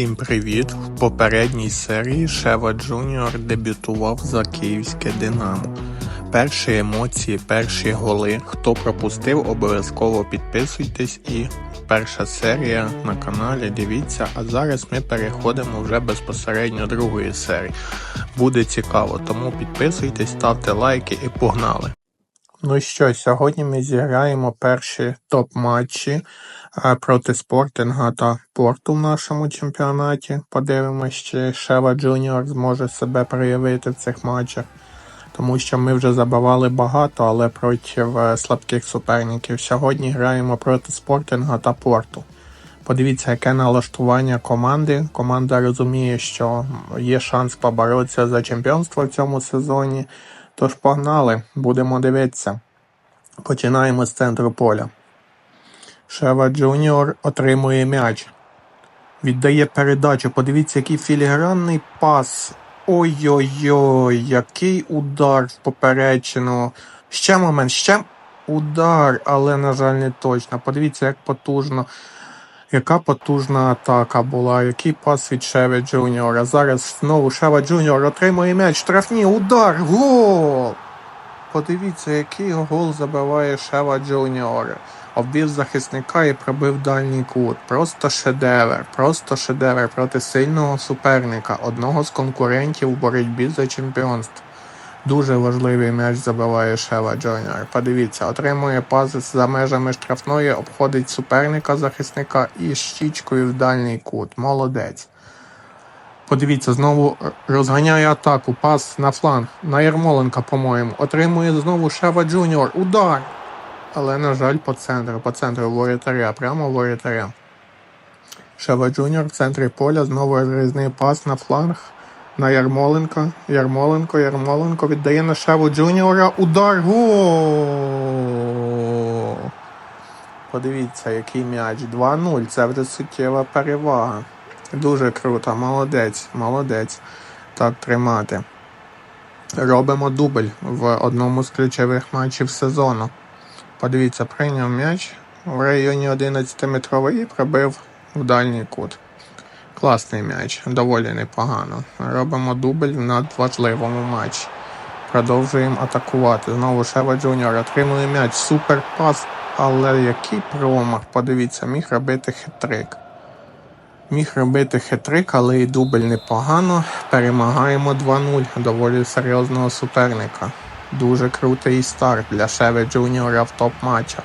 Всім привіт! В попередній серії Шева Джуніор дебютував за київське Динамо. Перші емоції, перші голи. Хто пропустив, обов'язково підписуйтесь і перша серія на каналі. Дивіться. А зараз ми переходимо вже безпосередньо другої серії. Буде цікаво, тому підписуйтесь, ставте лайки і погнали. Ну що, сьогодні ми зіграємо перші топ-матчі проти Спортинга та Порту в нашому чемпіонаті. Подивимось, чи Шева Джуніор зможе себе проявити в цих матчах. Тому що ми вже забивали багато, але проти е, слабких суперників. Сьогодні граємо проти Спортинга та Порту. Подивіться, яке налаштування команди. Команда розуміє, що є шанс поборотися за чемпіонство в цьому сезоні. Тож погнали, будемо дивитися. Починаємо з центру поля. Шева Джуніор отримує м'яч. Віддає передачу. Подивіться, який філігранний пас. Ой-ой-ой, який удар в поперечину. Ще момент, ще удар, але, на жаль, не точно. Подивіться, як потужно. Яка потужна атака була, який пас від Шеви Джуніора. Зараз знову Шева Джуніор отримує м'яч. Штрафні, удар, гол! Подивіться, який гол забиває Шева Джуніор. Обвів захисника і пробив дальній кут. Просто шедевр, просто шедевр проти сильного суперника, одного з конкурентів у боротьбі за чемпіонство. Дуже важливий м'яч забиває Шева Джуніор. Подивіться, отримує пас за межами штрафної, обходить суперника захисника і щічкою в дальній кут. Молодець. Подивіться, знову розганяє атаку. Пас на фланг. На Ярмоленка, по-моєму. Отримує знову Шева Джуніор. Удар! Але, на жаль, по центру. По центру воротаря. Прямо воротаря. Шева Джуніор в центрі поля. Знову розрізний пас на фланг. На Ярмоленка. Ярмоленко, Ярмоленко віддає на Шеву Джуніора. Удар. Гол! Подивіться, який м'яч. 2-0. Це вже суттєва перевага. Дуже круто. Молодець, молодець. Так тримати. Робимо дубль в одному з ключових матчів сезону. Подивіться, прийняв м'яч в районі 11-метровий і пробив в дальній кут. Класний м'яч, доволі непогано. Робимо дубль в надважливому матчі. Продовжуємо атакувати. Знову Шева Джуніор отримує м'яч. Супер пас, але який промах. Подивіться, міг робити хитрик. Міг робити хитрик, але і дубль непогано. Перемагаємо 2-0 доволі серйозного суперника. Дуже крутий старт для Шеви Джуніора в топ-матчах.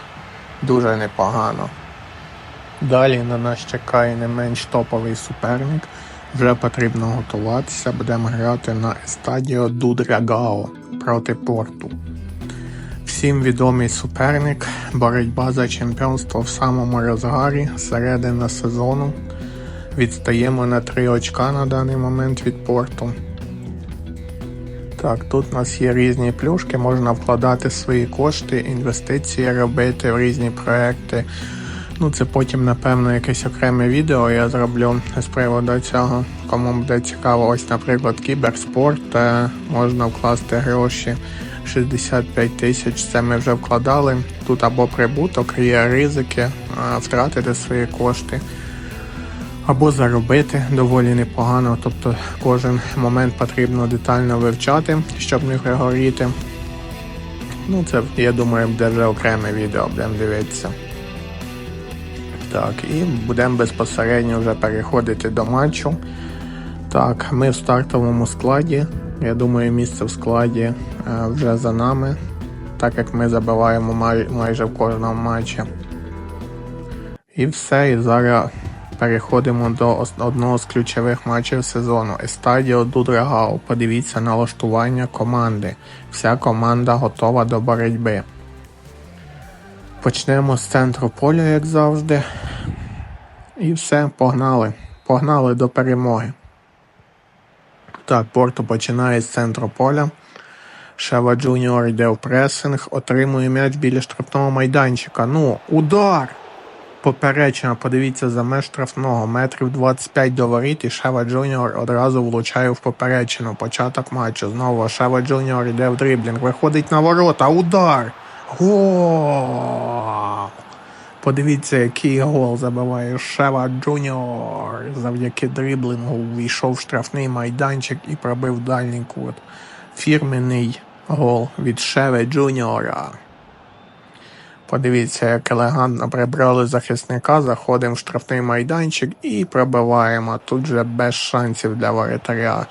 Дуже непогано. Далі на нас чекає не менш топовий суперник. Вже потрібно готуватися. Будемо грати на Естадіо Дудрягао проти Порту. Всім відомий суперник. Боротьба за чемпіонство в самому розгарі, середина сезону. Відстаємо на 3 очка на даний момент від порту. Так, тут у нас є різні плюшки, можна вкладати свої кошти, інвестиції робити в різні проекти. Ну, це потім, напевно, якесь окреме відео я зроблю з приводу цього. Кому буде цікаво, ось, наприклад, кіберспорт, можна вкласти гроші 65 тисяч. Це ми вже вкладали. Тут або прибуток, є ризики, втратити свої кошти. Або заробити доволі непогано, тобто кожен момент потрібно детально вивчати, щоб не пригоріти. Ну, це, я думаю, буде вже окреме відео, будемо дивитися. Так, і будемо безпосередньо вже переходити до матчу. Так, ми в стартовому складі. Я думаю, місце в складі е, вже за нами, так як ми забиваємо май, майже в кожному матчі. І все, і зараз переходимо до одного з ключових матчів сезону. Естадіо Дудрагау. Подивіться налаштування команди. Вся команда готова до боротьби. Почнемо з центру поля, як завжди. І все, погнали. Погнали до перемоги. Так, Порту починає з центру поля. Шева Джуніор йде в пресинг, отримує м'яч біля штрафного майданчика. Ну, удар! Поперечина, подивіться за меж штрафного. Метрів 25 до воріт і Шева Джуніор одразу влучає в поперечину. Початок матчу. Знову Шева Джуніор йде в дріблінг. Виходить на ворота. Удар! Гол! Подивіться, який гол забиває Шева Джуніор. Завдяки дриблингу війшов в штрафний майданчик і пробив дальній кут. Фірменний гол від Шеви Джуніора. Подивіться, як елегантно прибрали захисника, заходимо в штрафний майданчик і пробиваємо. Тут же без шансів для воротаря.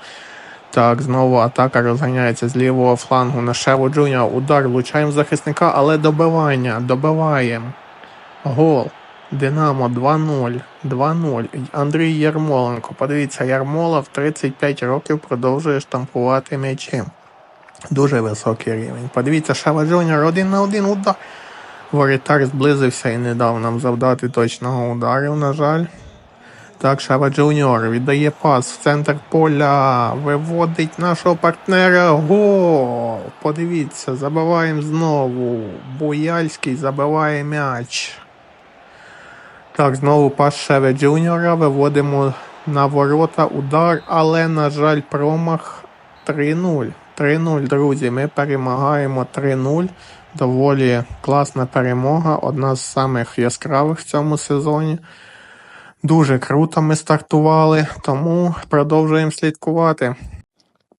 Так, знову атака розганяється з лівого флангу на Шеву Джуніора. Удар влучаємо захисника, але добивання. Добиваємо. Гол. Динамо 2-0. 2-0. Андрій Ярмоленко. Подивіться, Ярмолов 35 років продовжує штампувати м'ячі. Дуже високий рівень. Подивіться, Шева Джуніор один на один удар. Воротар зблизився і не дав нам завдати точного удару, на жаль. Так, Шева Джуніор віддає пас в центр поля, виводить нашого партнера. Гол! Подивіться, забиваємо знову. Буяльський забиває м'яч. Так, знову пас Шеве Джуніора. Виводимо на ворота удар, але, на жаль, промах 3-0. 3-0, друзі. Ми перемагаємо 3-0. Доволі класна перемога. Одна з самих яскравих в цьому сезоні. Дуже круто ми стартували, тому продовжуємо слідкувати.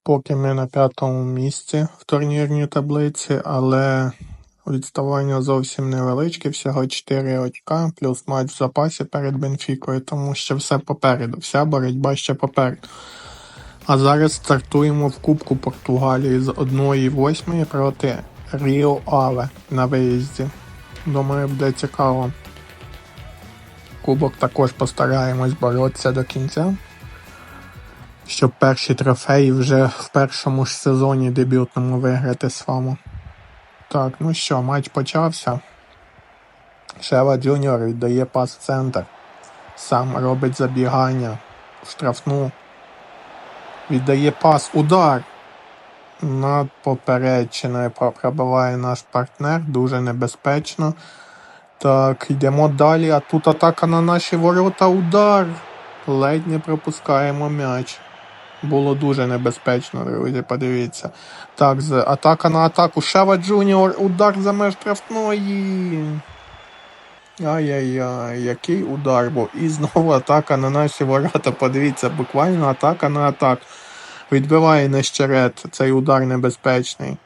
Поки ми на п'ятому місці в турнірній таблиці, але відставання зовсім невеличке, всього 4 очка, плюс матч в запасі перед Бенфікою, тому що все попереду, вся боротьба ще попереду. А зараз стартуємо в Кубку Португалії з 1-8 проти Ріо Аве на виїзді. Думаю, буде цікаво. Кубок також постараємось боротися до кінця. Щоб перші трофеї вже в першому ж сезоні дебютному виграти своєму. Так, ну що, матч почався. Шева Джуніор віддає пас в центр. Сам робить забігання штрафну. Віддає пас. Удар. Над попередчиною пробиває наш партнер. Дуже небезпечно. Так, йдемо далі. А тут атака на наші ворота. Удар. Ледь не пропускаємо м'яч. Було дуже небезпечно, друзі, подивіться. Так, з атака на атаку. Шева Джуніор. Удар за меж штрафної. Ай-яй-яй, який удар був. І знову атака на наші ворота. Подивіться, буквально атака на атаку. Відбиває нещерет. Цей удар небезпечний.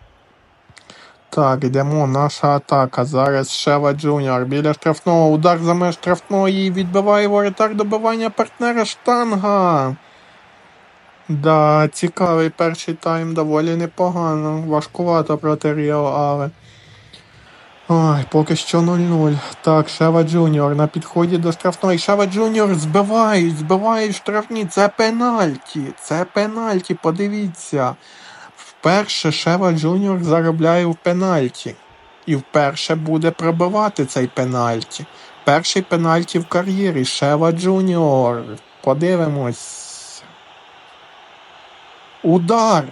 Так, йдемо. Наша атака. Зараз Шева Джуніор. Біля штрафного. Удар за меж штрафної. Відбиває воротар добивання партнера штанга. Да, цікавий перший тайм доволі непогано. Важкувато проти Ріо Аве. Ой, поки що 0-0. Так, Шева Джуніор на підході до штрафної. Шева Джуніор збивають, збивають штрафні. Це пенальті. Це пенальті, подивіться. Вперше Шева Джуніор заробляє в пенальті. І вперше буде пробивати цей пенальті. Перший пенальті в кар'єрі Шева Джуніор. Подивимось. Удар.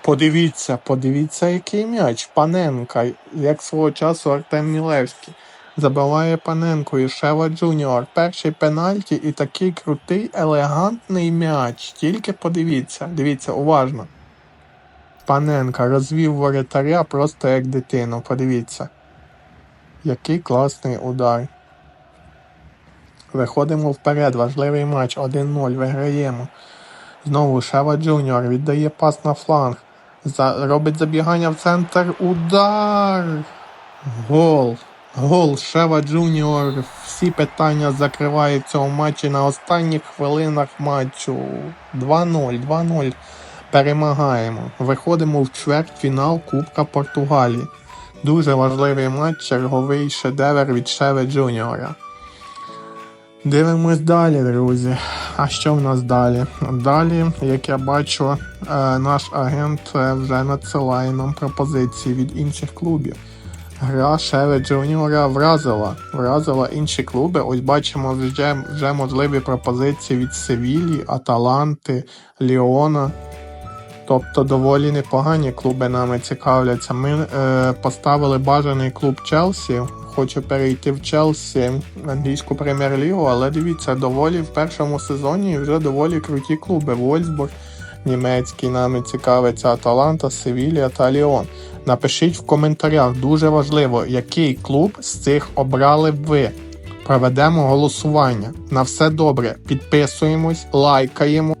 Подивіться, подивіться, який м'яч. Паненка, як свого часу Артем Мілевський. Забиває Паненко і Шева Джуніор. Перший пенальті і такий крутий, елегантний м'яч. Тільки подивіться, дивіться, уважно. Паненка розвів воротаря просто як дитину. Подивіться. Який класний удар. Виходимо вперед. Важливий матч. 1-0. Виграємо. Знову Шева Джуніор віддає пас на фланг. За... Робить забігання в центр. Удар! Гол. Гол Шева Джуніор. Всі питання закриває в цьому матчі на останніх хвилинах матчу. 2-0, 2-0. Перемагаємо. Виходимо в чвертьфінал Кубка Португалії. Дуже важливий матч, черговий шедевр від Шеви Джуніора. Дивимось далі, друзі. А що в нас далі? Далі, як я бачу, е, наш агент е, вже надсилає нам пропозиції від інших клубів. Гра Шеве Джуніора вразила. Вразила інші клуби. Ось бачимо вже, вже можливі пропозиції від Севілі, Аталанти, Ліона. Тобто доволі непогані клуби нами цікавляться. Ми е, поставили бажаний клуб Челсі. Хочу перейти в Челсі в англійську прем'єр-лігу, але дивіться, доволі в першому сезоні вже доволі круті клуби. Вольсбург, німецький нами цікавиться Аталанта, Севілія та Ліон. Напишіть в коментарях, дуже важливо, який клуб з цих обрали б ви. Проведемо голосування. На все добре. Підписуємось, лайкаємо.